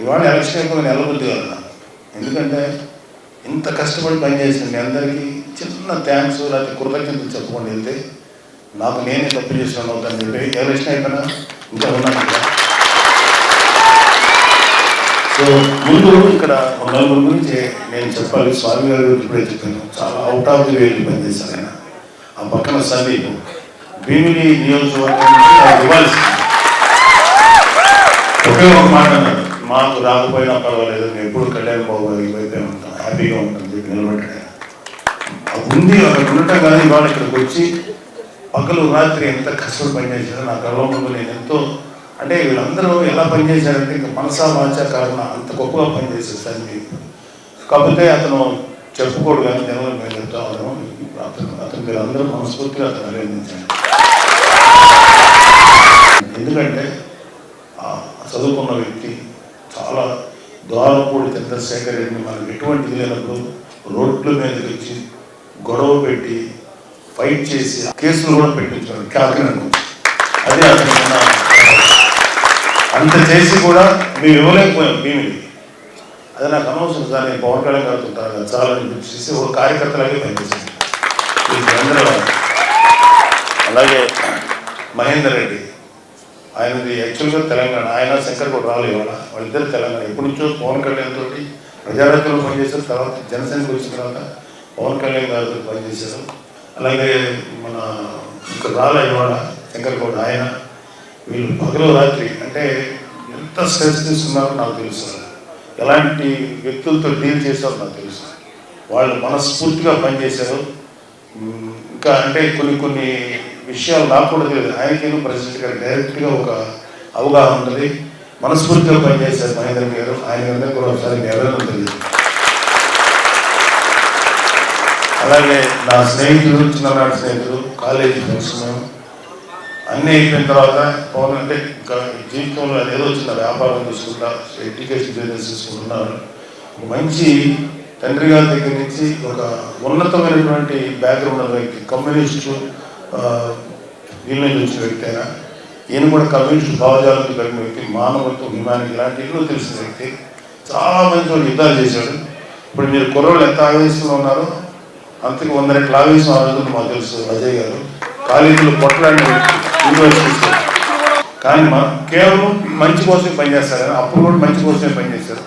ఇవాళ ఎలక్షన్ అయిపోయి నిలబుద్ధి కాదు ఎందుకంటే ఇంత కష్టపడి పనిచేసిన మీ అందరికీ చిన్న థ్యాంక్స్ లేకపోతే కృతజ్ఞతలు చెప్పుకొని వెళ్తే. నాకు నేనే తప్పు చేసిన అవుతాను చెప్పి ఎలక్షన్ అయిపోయినా ఇంకా ఉన్నాను సో ముందు ఇక్కడ నలుగురు గురించి నేను చెప్పాలి. స్వామి గారి గురించి ఇప్పుడే చెప్పాను. చాలా అవుట్ ఆఫ్ ది వేలు పనిచేశారు ఆయన. ఆ పక్కన సందీప్. భీమిని నియోజకవర్గం నుంచి ఇవ్వాల్సింది ఒకే ఒక మాట అన్నాడు. మాకు రాకపోయినా పర్వాలేదు ఎప్పుడు కళ్యాణ్ బాబు గారికి ఉంటాం హ్యాపీగా ఉంటాం చెప్పి నిలబడ్డాడు ఉంది అక్కడ ఉండటం కానీ ఇవాళ ఇక్కడికి వచ్చి పగలు రాత్రి ఎంత కష్టపడి పనిచేశారో నా కళ్ళ ముందు నేను ఎంతో అంటే వీళ్ళందరూ ఎలా పనిచేశారంటే ఇంకా మనసా వాచా కారణ అంత గొప్పగా పనిచేశారు సందీప్ కాకపోతే అతను చెప్పుకోడు కానీ జనంలో మేము చెప్తా ఉన్నాము. అతను అతను మీరు అందరూ మనస్ఫూర్తిగా అతను అభినందించండి ఎందుకంటే చదువుకున్న వ్యక్తి ద్వారపూడి చంద్రశేఖర్ రెడ్డిని మనకు ఎటువంటి నేలకు రోడ్ల మీదకి వచ్చి గొడవ పెట్టి ఫైట్ చేసి కేసులు కూడా పెట్టించాడు కాకినాడ అదే అతను అంత చేసి కూడా మేము ఇవ్వలేకపోయాం మేము అది నాకు అనవసరం సార్ నేను పవన్ కళ్యాణ్ గారు ఉంటాను కదా చాలా చేసి ఒక కార్యకర్తలాగే పనిచేసింది అలాగే మహేందర్ రెడ్డి. ఆయనది యాక్చువల్గా తెలంగాణ. ఆయన శంకర్ కూడా రాలేదు ఇవాళ. వాళ్ళిద్దరు తెలంగాణ. ఎప్పటి నుంచో పవన్ కళ్యాణ్ తోటి ప్రజారాజ్యంలో పనిచేసిన తర్వాత జనసేనకు వచ్చిన తర్వాత పవన్ కళ్యాణ్ గారితో పనిచేశారు. అలాగే మన ఇంకా రాలే ఇవాళ శంకర్ కూడా. ఆయన వీళ్ళు పగలు రాత్రి అంటే ఎంత స్ట్రెస్ తీసుకున్నారో నాకు తెలుసు. ఎలాంటి వ్యక్తులతో డీల్ చేశారో నాకు తెలుసు. వాళ్ళు మనస్ఫూర్తిగా పనిచేశారు. ఇంకా అంటే కొన్ని కొన్ని విషయాలు నాకు కూడా తెలియదు. ఆయనకేను ప్రెసిడెంట్ గారు డైరెక్ట్గా ఒక అవగాహన ఉన్నది మనస్ఫూర్తిగా పనిచేశారు మహేంద్ర గారు. ఆయన అందరికీ కూడా ఒకసారి ఎవరైనా తెలియదు అలాగే నా స్నేహితులు చిన్ననాటి స్నేహితులు కాలేజీ ఫ్రెండ్స్ మేము. అన్నీ అయిపోయిన తర్వాత పవన్ అంటే ఇంకా జీవితంలో ఏదో చిన్న వ్యాపారం చూసుకుంటా ఎడ్యుకేషన్ బిజినెస్ చూసుకుంటున్నారు ఒక మంచి తండ్రి గారి దగ్గర నుంచి ఒక ఉన్నతమైనటువంటి బ్యాక్గ్రౌండ్ వ్యక్తి కమ్యూనిస్టు ఆ, వీళ్ళ నుంచి వ్యక్తి అయినా ఈయన కూడా కమ్యూనిస్ట్ భావజాలంతో కలిగిన వ్యక్తి మానవత్వం హ్యుమానిటీ ఇలాంటి ఎన్నో తెలిసిన వ్యక్తి. చాలా మంది వాళ్ళు యుద్ధాలు చేశాడు ఇప్పుడు మీరు కుర్రోళ్ళు ఎంత ఆవేశంలో ఉన్నారో అంతకు వంద రెట్ల ఆవేశం ఆ మాకు తెలుసు అజయ్ గారు. కాలేజీలో కొట్టడానికి వ్యక్తి యూనివర్సిటీస్ కానీ మా కేవలం మంచి కోసమే పనిచేస్తారు అప్పుడు కూడా మంచి కోసమే పనిచేశారు.